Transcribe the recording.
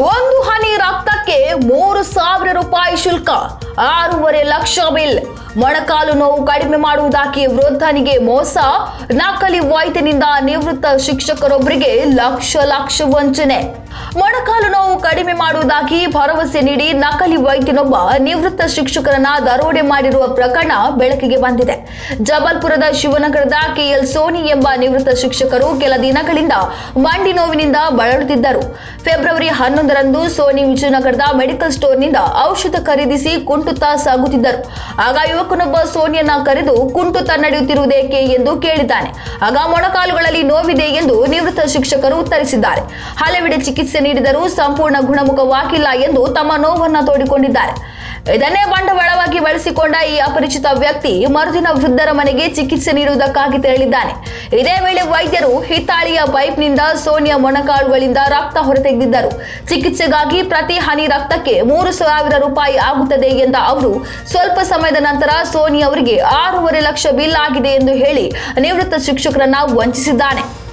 ಒಂದು ಹನಿ ರಕ್ತಕ್ಕೆ ಮೂರು ಸಾವಿರ ರೂಪಾಯಿ ಶುಲ್ಕ, ಆರೂವರೆ ಲಕ್ಷ ಬಿಲ್. ಮೊಣಕಾಲು ನೋವು ಕಡಿಮೆ ಮಾಡುವುದಾಗಿ ವೃದ್ಧನಿಗೆ ಮೋಸ. ನಕಲಿ ವೈದ್ಯನಿಂದ ನಿವೃತ್ತ ಶಿಕ್ಷಕರೊಬ್ಬರಿಗೆ ಲಕ್ಷ ಲಕ್ಷ ವಂಚನೆ. ಮೊಣಕಾಲು ನೋವು ಕಡಿಮೆ ಮಾಡುವುದಾಗಿ ಭರವಸೆ ನೀಡಿ ನಕಲಿ ವೈದ್ಯನೊಬ್ಬ ನಿವೃತ್ತ ಶಿಕ್ಷಕರನ್ನ ದರೋಡೆ ಮಾಡಿರುವ ಪ್ರಕರಣ ಬೆಳಕಿಗೆ ಬಂದಿದೆ. ಜಬಲ್ಪುರದ ಶಿವನಗರದ ಕೆಎಲ್ ಸೋನಿ ಎಂಬ ನಿವೃತ್ತ ಶಿಕ್ಷಕರು ಕೆಲ ದಿನಗಳಿಂದ ಮಂಡಿ ನೋವಿನಿಂದ ಬಳಲುತ್ತಿದ್ದರು. ಫೆಬ್ರವರಿ ಹನ್ನೊಂದರಂದು ಸೋನಿ ವಿಜಯನಗರದ ಮೆಡಿಕಲ್ ಸ್ಟೋರ್ನಿಂದ ಔಷಧ ಖರೀದಿಸಿ ಕುಂಟುತ್ತಾ ಸಾಗುತ್ತಿದ್ದರು. ಆಗ ಯುವಕನೊಬ್ಬ ಸೋನಿಯನ್ನ ಕರೆದು ಕುಂಟುತ್ತಾ ನಡೆಯುತ್ತಿರುವುದೇಕೆ ಎಂದು ಕೇಳಿದ್ದಾನೆ. ಆಗ ಮೊಣಕಾಲುಗಳಲ್ಲಿ ನೋವಿದೆ ಎಂದು ಶಿಕ್ಷಕರು ಉತ್ತರಿಸಿದ್ದಾರೆ. ಹಲವೆಡೆ ಚಿಕಿತ್ಸೆ ನೀಡಿದರೂ ಸಂಪೂರ್ಣ ಗುಣಮುಖವಾಗಿಲ್ಲ ಎಂದು ತಮ್ಮ ನೋವನ್ನು ತೋಡಿಕೊಂಡಿದ್ದಾರೆ. ಇದನ್ನೇ ಬಂಡವಾಳವಾಗಿ ಬಳಸಿಕೊಂಡ ಈ ಅಪರಿಚಿತ ವ್ಯಕ್ತಿ ಮರುದಿನ ವೃದ್ಧರ ಮನೆಗೆ ಚಿಕಿತ್ಸೆ ನೀಡುವುದಕ್ಕಾಗಿ ತೆರಳಿದ್ದಾನೆ. ಇದೇ ವೇಳೆ ವೈದ್ಯರು ಹಿತ್ತಾಳಿಯ ಪೈಪ್ನಿಂದ ಸೋನಿಯ ಮೊಣಕಾಳುಗಳಿಂದ ರಕ್ತ ಹೊರತೆಗೆದಿದ್ದರು. ಚಿಕಿತ್ಸೆಗಾಗಿ ಪ್ರತಿ ಹನಿ ರಕ್ತಕ್ಕೆ ಮೂರು ಸಾವಿರ ರೂಪಾಯಿ ಆಗುತ್ತದೆ ಎಂದ ಅವರು, ಸ್ವಲ್ಪ ಸಮಯದ ನಂತರ ಸೋನಿ ಅವರಿಗೆ ಆರೂವರೆ ಲಕ್ಷ ಬಿಲ್ ಆಗಿದೆ ಎಂದು ಹೇಳಿ ನಿವೃತ್ತ ಶಿಕ್ಷಕರನ್ನ ವಂಚಿಸಿದ್ದಾನೆ.